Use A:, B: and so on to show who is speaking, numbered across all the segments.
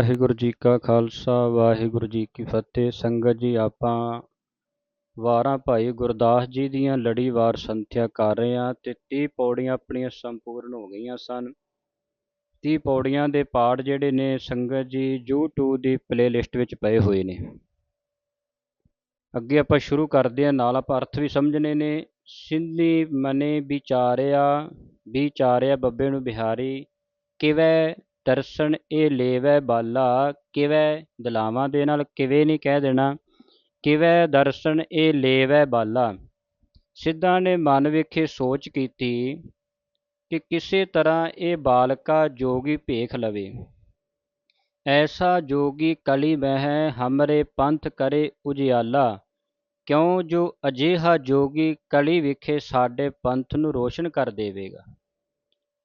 A: ਵਾਹਿਗੁਰੂ ਜੀ ਕਾ ਖਾਲਸਾ, ਵਾਹਿਗੁਰੂ ਜੀ ਕੀ ਫਤਿਹ। ਸੰਗਤ ਜੀ, ਆਪਾਂ ਵਾਰਾਂ ਭਾਈ ਗੁਰਦਾਸ ਜੀ ਦੀਆਂ ਲੜੀਵਾਰ ਸੰਥਿਆ ਕਰ ਰਹੇ ਹਾਂ ਤੇ 30 ਪੌੜੀਆਂ ਆਪਣੀਆਂ ਸੰਪੂਰਨ ਹੋ ਗਈਆਂ ਸਨ। 30 ਪੌੜੀਆਂ ਦੇ ਪਾਠ ਜਿਹੜੇ ਨੇ ਸੰਗਤ ਜੀ, YouTube ਦੀ ਪਲੇਲਿਸਟ ਵਿੱਚ ਪਏ ਹੋਏ ਨੇ। ਅੱਗੇ ਆਪਾਂ ਸ਼ੁਰੂ ਕਰਦੇ ਹਾਂ, ਨਾਲ ਆਪਾਂ ਅਰਥ ਵੀ ਸਮਝਣੇ ਨੇ। ਸਿੰਧੀ ਮਨੇ ਵਿਚਾਰਿਆ ਵਿਚਾਰਿਆ ਬੱਬੇ ਨੂੰ ਬਿਹਾਰੀ, ਕਿਵੇਂ ਦਰਸ਼ਨ ਇਹ ਲੇਵੈ ਬਾਲਾ, ਕਿਵੇਂ ਦਲਾਵਾਂ ਦੇ ਨਾਲ ਕਿਵੇਂ ਨਹੀਂ ਕਹਿ ਦੇਣਾ? ਕਿਵੇਂ ਦਰਸ਼ਨ ਇਹ ਲੇਵੈ ਬਾਲਾ? ਸਿੱਧਾ ਨੇ ਮਨ ਵਿਖੇ ਸੋਚ ਕੀਤੀ ਕਿ ਕਿਸੇ ਤਰ੍ਹਾਂ ਇਹ ਬਾਲਕਾ ਜੋਗੀ ਭੇਖ ਲਵੇ। ਐਸਾ ਜੋਗੀ ਕਲੀ ਮਹਿ ਹਮਰੇ ਪੰਥ ਕਰੇ ਉਜਿਆਲਾ। ਕਿਉਂ ਜੋ ਅਜਿਹਾ ਜੋਗੀ ਕਲੀ ਵਿਖੇ ਸਾਡੇ ਪੰਥ ਨੂੰ ਰੋਸ਼ਨ ਕਰ ਦੇਵੇਗਾ?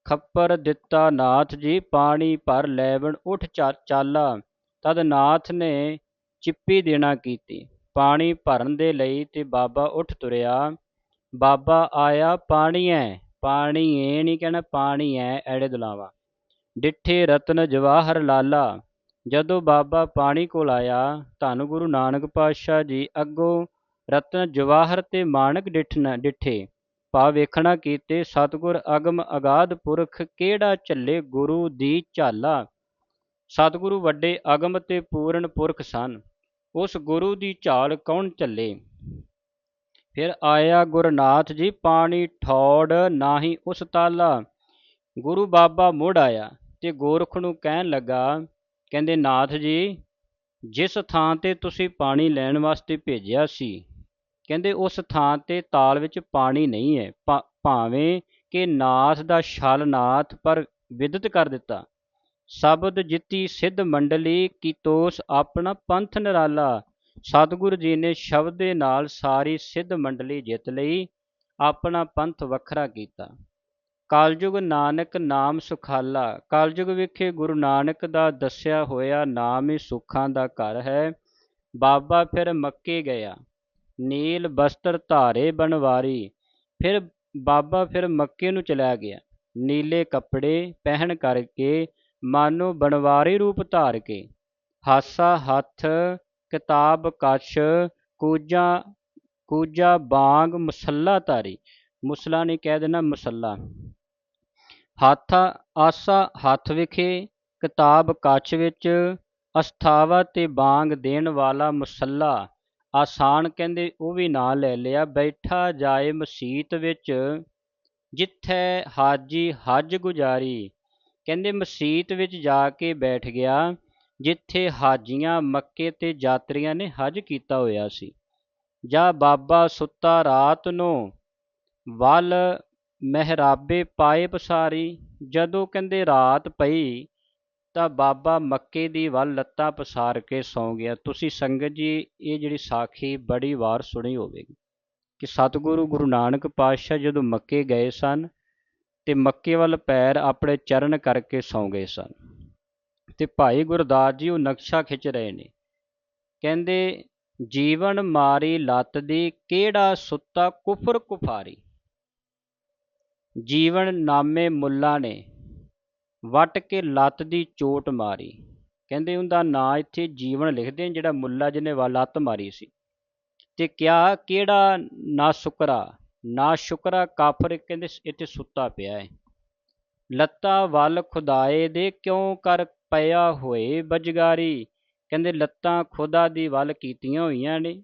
A: ਖੱਪਰ ਦਿੱਤਾ ਨਾਥ ਜੀ, ਪਾਣੀ ਭਰ ਲੈਵਣ ਉਠ ਚਾਲਾ। ਤਦ ਨਾਥ ਨੇ ਚਿੱਪੀ ਦੇਣਾ ਕੀਤੀ। ਪਾਣੀ ਭਰਨ ਦੇ ਲਈ ਤੇ ਬਾਬਾ ਉੱਠ ਤੁਰਿਆ। ਬਾਬਾ ਆਇਆ, ਪਾਣੀ ਐ, ਪਾਣੀ ਏ ਨਹੀਂ ਕਹਿਣਾ, ਪਾਣੀ ਐ, ਐੜੇ ਦੁਲਾਵਾ। ਡਿੱਠੇ ਰਤਨ ਜਵਾਹਰ ਲਾਲਾ। ਜਦੋਂ ਬਾਬਾ ਪਾਣੀ ਕੋਲ ਆਇਆ, ਧੰਨ ਗੁਰੂ ਨਾਨਕ ਪਾਤਸ਼ਾਹ ਜੀ, ਅੱਗੋਂ ਰਤਨ ਜਵਾਹਰ ਤੇ ਮਾਨਕ ਡਿਠਣਾ ਡਿਠੇ। ਪਾ ਵੇਖਣਾ ਕੀਤੇ ਸਤਿਗੁਰ ਅਗਮ ਅਗਾਧ ਪੁਰਖ ਕਿਹੜਾ ਝੱਲੇ ਗੁਰੂ ਦੀ ਝਾਲਾ? ਸਤਿਗੁਰੂ ਵੱਡੇ ਅਗਮ ਤੇ ਪੂਰਨ ਪੁਰਖ ਸਨ। ਉਸ ਗੁਰੂ ਦੀ ਝਾਲ ਕੌਣ ਝੱਲੇ? ਫਿਰ ਆਇਆ ਗੁਰਨਾਥ ਜੀ, ਪਾਣੀ ਠੌੜ ਨਾਹੀ ਉਸ ਤਾਲਾ। ਗੁਰੂ ਬਾਬਾ ਮੁੜ ਆਇਆ ਤੇ ਗੋਰਖ ਨੂੰ ਕਹਿਣ ਲੱਗਾ, ਕਹਿੰਦੇ ਨਾਥ ਜੀ, ਜਿਸ ਥਾਂ ਤੇ ਤੁਸੀਂ ਪਾਣੀ ਲੈਣ ਵਾਸਤੇ ਭੇਜਿਆ ਸੀ ਕਹਿੰਦੇ ਉਸ ਥਾਂ ਤੇ ਤਾਲ ਵਿੱਚ ਪਾਣੀ ਨਹੀਂ ਹੈ ਭਾਵੇਂ ਕਿ ਨਾਥ ਦਾ ਛਲ ਨਾਥ ਪਰ ਵਿਦਤ ਕਰ ਦਿੱਤਾ। ਸ਼ਬਦ ਜਿੱਤੀ ਸਿੱਧ ਮੰਡਲੀ ਕੀਤੋਸ ਆਪਣਾ ਪੰਥ ਨਿਰਾਲਾ। ਸਤਿਗੁਰੂ ਜੀ ਨੇ ਸ਼ਬਦ ਦੇ ਨਾਲ ਸਾਰੀ ਸਿੱਧ ਮੰਡਲੀ ਜਿੱਤ ਲਈ ਆਪਣਾ ਪੰਥ ਵੱਖਰਾ ਕੀਤਾ। ਕਲਯੁਗ ਨਾਨਕ ਨਾਮ ਸੁਖਾਲਾ। ਕਲਯੁਗ ਵਿਖੇ ਗੁਰੂ ਨਾਨਕ ਦਾ ਦੱਸਿਆ ਹੋਇਆ ਨਾਮ ਹੀ ਸੁੱਖਾਂ ਦਾ ਘਰ ਹੈ। ਬਾਬਾ ਫਿਰ ਮੱਕੇ ਗਿਆ। ਨੀਲ ਬਸਤਰ ਧਾਰੇ ਬਨਵਾਰੀ ਫਿਰ ਬਾਬਾ ਫਿਰ ਮੱਕੇ ਨੂੰ ਚਲਾ ਗਿਆ। ਨੀਲੇ ਕੱਪੜੇ ਪਹਿਨ ਕਰਕੇ ਮਾਨੋ ਬਨਵਾਰੀ ਰੂਪ ਧਾਰ ਕੇ। ਹਾਸਾ, ਹੱਥ, ਕਿਤਾਬ, ਕਛ, ਕੂਜਾ ਕੂਜਾ, ਬਾਗ, ਮਸੱਲਾ ਧਾਰੀ। ਮੁਸਲਾ ਨੇ ਕਹਿ ਦੇਣਾ, ਮਸੱਲਾ। ਹੱਥ, ਆਸਾ, ਹੱਥ ਵਿਖੇ, ਕਿਤਾਬ, ਕੱਛ ਵਿੱਚ ਅਸਥਾਵਾ ਤੇ ਬਾਗ ਦੇਣ ਵਾਲਾ ਮਸੱਲਾ। ਆਸਾਨ ਕਹਿੰਦੇ ਉਹ ਵੀ ਨਾਂ ਲੈ ਲਿਆ, ਬੈਠਾ ਜਾਏ ਮਸੀਤ ਵਿੱਚ, ਜਿੱਥੇ ਹਾਜੀ ਹੱਜ ਗੁਜ਼ਾਰੀ। ਕਹਿੰਦੇ ਮਸੀਤ ਵਿੱਚ ਜਾ ਕੇ ਬੈਠ ਗਿਆ, ਜਿੱਥੇ ਹਾਜੀਆਂ ਮੱਕੇ ਤੇ ਯਾਤਰੀਆਂ ਨੇ ਹੱਜ ਕੀਤਾ ਹੋਇਆ ਸੀ। ਜਾਂ ਬਾਬਾ ਸੁੱਤਾ ਰਾਤ ਨੂੰ, ਵੱਲ ਮਹਿਰਾਬੇ ਪਾਏ ਪਸਾਰੀ, ਜਦੋਂ ਕਹਿੰਦੇ ਰਾਤ ਪਈ ਤਾਂ ਬਾਬਾ ਮੱਕੇ ਦੀ ਵੱਲ ਲੱਤਾਂ ਪਸਾਰ ਕੇ ਸੌਂ ਗਿਆ। ਤੁਸੀਂ ਸੰਗਤ ਜੀ, ਇਹ ਜਿਹੜੀ ਸਾਖੀ ਬੜੀ ਵਾਰ ਸੁਣੀ ਹੋਵੇਗੀ ਕਿ ਸਤਿਗੁਰੂ ਗੁਰੂ ਨਾਨਕ ਪਾਤਸ਼ਾਹ ਜਦੋਂ ਮੱਕੇ ਗਏ ਸਨ ਤੇ ਮੱਕੇ ਵੱਲ ਪੈਰ ਆਪਣੇ ਚਰਨ ਕਰਕੇ ਸੌਂ ਗਏ ਸਨ ਤੇ ਭਾਈ ਗੁਰਦਾਸ ਜੀ ਉਹ ਨਕਸ਼ਾ ਖਿੱਚ ਰਹੇ ਨੇ। ਕਹਿੰਦੇ, ਜੀਵਨ ਮਾਰੀ ਲੱਤ ਦੀ ਕਿਹੜਾ ਸੁੱਤਾ ਕੁਫਰ ਕੁਫਾਰੀ? ਜੀਵਨ ਨਾਮੇ ਮੁੱਲਾ ਨੇ। ਵੱਟ ਕੇ ਲੱਤ ਦੀ ਚੋਟ ਮਾਰੀ। ਕਹਿੰਦੇ ਉਹਦਾ ਨਾਂ ਇੱਥੇ ਜੀਵਨ ਲਿਖਦੇ ਨੇ ਜਿਹੜਾ ਮੁੱਲਾ ਜਿਹਨੇ ਵਾ ਲੱਤ ਮਾਰੀ ਸੀ। ਤੇ ਕਿਹਾ, ਕਿਹੜਾ ਨਾ ਸ਼ੁਕਰਾ? ਨਾ ਸ਼ੁਕਰਾ ਕਾਫਰ ਕਹਿੰਦੇ ਇੱਥੇ ਸੁੱਤਾ ਪਿਆ ਹੈ ਲੱਤਾਂ ਵੱਲ ਖੁਦਾਏ ਦੇ ਕਿਉਂ ਕਰ ਪਿਆ ਹੋਏ ਬਜਗਾਰੀ? ਕਹਿੰਦੇ ਲੱਤਾਂ ਖੁਦਾ ਦੀ ਵੱਲ ਕੀਤੀਆਂ ਹੋਈਆਂ ਨੇ।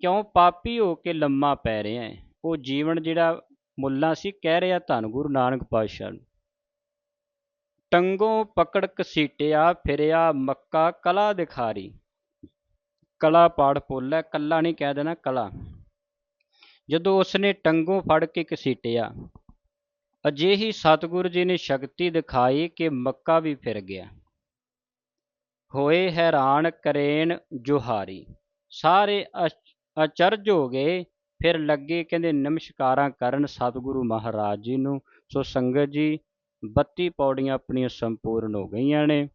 A: ਕਿਉਂ ਪਾਪੀ ਹੋ ਕੇ ਲੰਮਾ ਪੈ ਰਿਹਾ ਹੈ ਉਹ ਜੀਵਨ ਜਿਹੜਾ ਮੁੱਲਾ ਸੀ, ਕਹਿ ਰਿਹਾ ਧੰਨ ਗੁਰੂ ਨਾਨਕ ਪਾਤਸ਼ਾਹ ਨੂੰ। ਟੰਗੋਂ ਪਕੜ ਕਸੀਟਿਆ ਫਿਰਿਆ ਮੱਕਾ ਕਲਾ ਦਿਖਾਰੀ। ਕਲਾ ਪਾੜ ਪੋਲਾ, ਕੱਲਾ ਨਹੀਂ ਕਹਿ ਦੇਣਾ ਕਲਾ। ਜਦੋਂ ਉਸਨੇ ਟੰਗੋਂ ਫੜ ਕੇ ਕਸੀਟਿਆ ਅਜਿਹੀ ਸਤਿਗੁਰੂ ਜੀ ਨੇ ਸ਼ਕਤੀ ਦਿਖਾਈ ਕਿ ਮੱਕਾ ਵੀ ਫਿਰ ਗਿਆ। ਹੋਏ ਹੈਰਾਨ ਕਰੇਨ ਜੋਹਾਰੀ। ਸਾਰੇ ਅਚਰਜ ਹੋ ਗਏ, ਫਿਰ ਲੱਗੇ ਕਹਿੰਦੇ ਨਮਸਕਾਰਾਂ ਕਰਨ ਸਤਿਗੁਰੂ ਮਹਾਰਾਜ ਜੀ ਨੂੰ, ਸੋ ਸੰਗਤ ਜੀ 32 ਪੌੜੀਆਂ ਆਪਣੀਆਂ ਸੰਪੂਰਨ ਹੋ ਗਈਆਂ ਨੇ।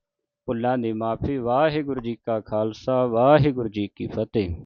A: ਭੁੱਲਾਂ ਦੀ ਮਾਫੀ। ਵਾਹਿਗੁਰੂ ਜੀ ਕਾ ਖਾਲਸਾ। ਵਾਹਿਗੁਰੂ ਜੀ ਕੀ ਫਤਿਹ।